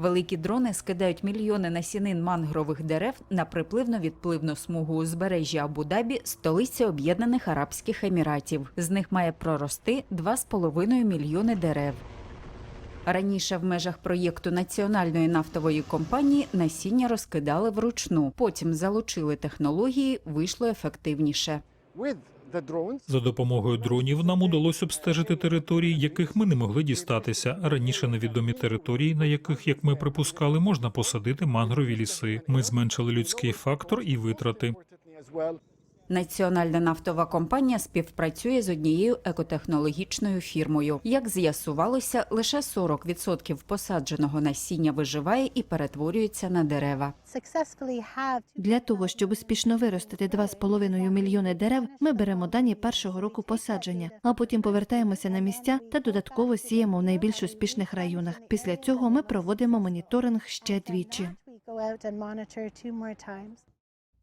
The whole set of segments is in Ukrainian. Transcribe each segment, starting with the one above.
Великі дрони скидають мільйони насінин мангрових дерев на припливно-відпливну смугу узбережжя Абу-Дабі, столиці Об'єднаних Арабських Еміратів. З них має прорости 2,5 мільйони дерев. Раніше в межах проєкту національної нафтової компанії насіння розкидали вручну. Потім залучили технології, вийшло ефективніше. За допомогою дронів нам удалося обстежити території, яких ми не могли дістатися. Раніше невідомі території, на яких, як ми припускали, можна посадити мангрові ліси. Ми зменшили людський фактор і витрати. Національна нафтова компанія співпрацює з однією екотехнологічною фірмою. Як з'ясувалося, лише 40% посадженого насіння виживає і перетворюється на дерева. Для того, щоб успішно виростити 2,5 мільйони дерев, ми беремо дані першого року посадження, а потім повертаємося на місця та додатково сіємо в найбільш успішних районах. Після цього ми проводимо моніторинг ще двічі.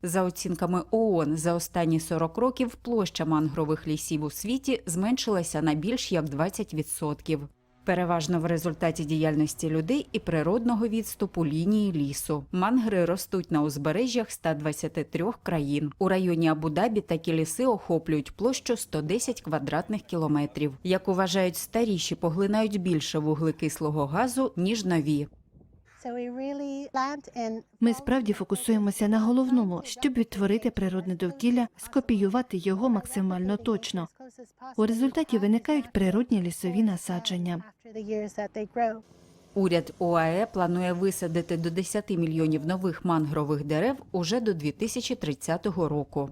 За оцінками ООН, за останні 40 років площа мангрових лісів у світі зменшилася на більш як 20%. Переважно в результаті діяльності людей і природного відступу лінії лісу. Мангри ростуть на узбережжях 123 країн. У районі Абу-Дабі такі ліси охоплюють площу 110 квадратних кілометрів. Як вважають старіші, поглинають більше вуглекислого газу, ніж нові. Ми справді фокусуємося на головному, щоб відтворити природне довкілля, скопіювати його максимально точно. У результаті виникають природні лісові насадження. Уряд ОАЕ планує висадити до 10 мільйонів нових мангрових дерев уже до 2030 року.